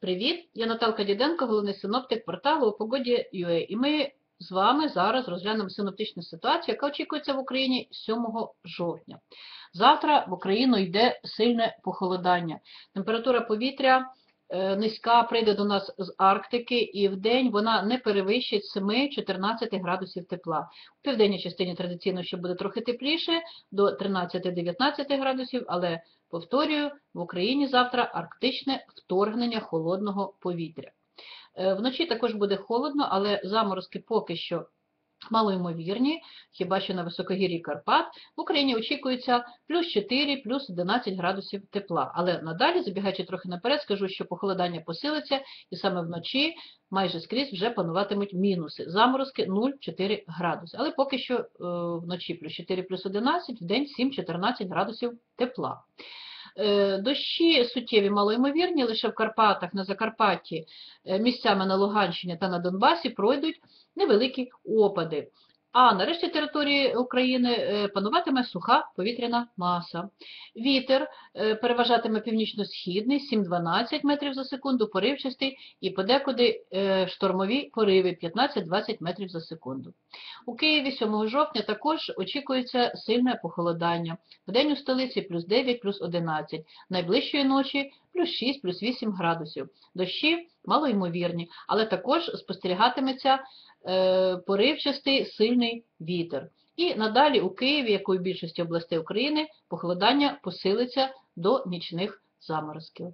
Привіт! Я Наталка Діденко, головний синоптик порталу у погоді UA. І ми з вами зараз розглянемо синоптичну ситуацію, яка очікується в Україні 7 жовтня. Завтра в Україну йде сильне похолодання. Температура повітря е, низька прийде до нас з Арктики, і в день вона не перевищить 7-14 градусів тепла. У південній частині традиційно ще буде трохи тепліше, до 13-19 градусів, але Повторюю, в Україні завтра арктичне вторгнення холодного повітря. Е, Вночі також буде холодно, але заморозки поки що малоймовірні, хіба що на високогір'ї Карпат. В Україні очікується плюс 4, плюс 11 градусів тепла. Але надалі, забігаючи трохи наперед, скажу, що похолодання посилиться, і саме вночі майже скрізь вже пануватимуть мінуси. Заморозки 0,4 градуси. Але поки що е, вночі плюс 4, плюс 11, в день 7-14 градусів тепла. Е, Дощі суттєві малоймовірні, лише в Карпатах, на Закарпатті, е, місцями на Луганщині та на Донбасі пройдуть невеликі опади. А на решті території України е, пануватиме суха повітряна маса. Вітер е, переважатиме північно-східний 7-12 метрів за секунду, поривчастий і подекуди е, штормові пориви 15-20 метрів за секунду. У Києві 7 жовтня також очікується сильне похолодання. Вдень у столиці плюс 9, плюс 11, найближчої ночі плюс 6, плюс 8 градусів. Дощі малоймовірні, але також спостерігатиметься е, поривчастий сильний вітер. І надалі у Києві, як і у більшості областей України, похолодання посилиться до нічних заморозків.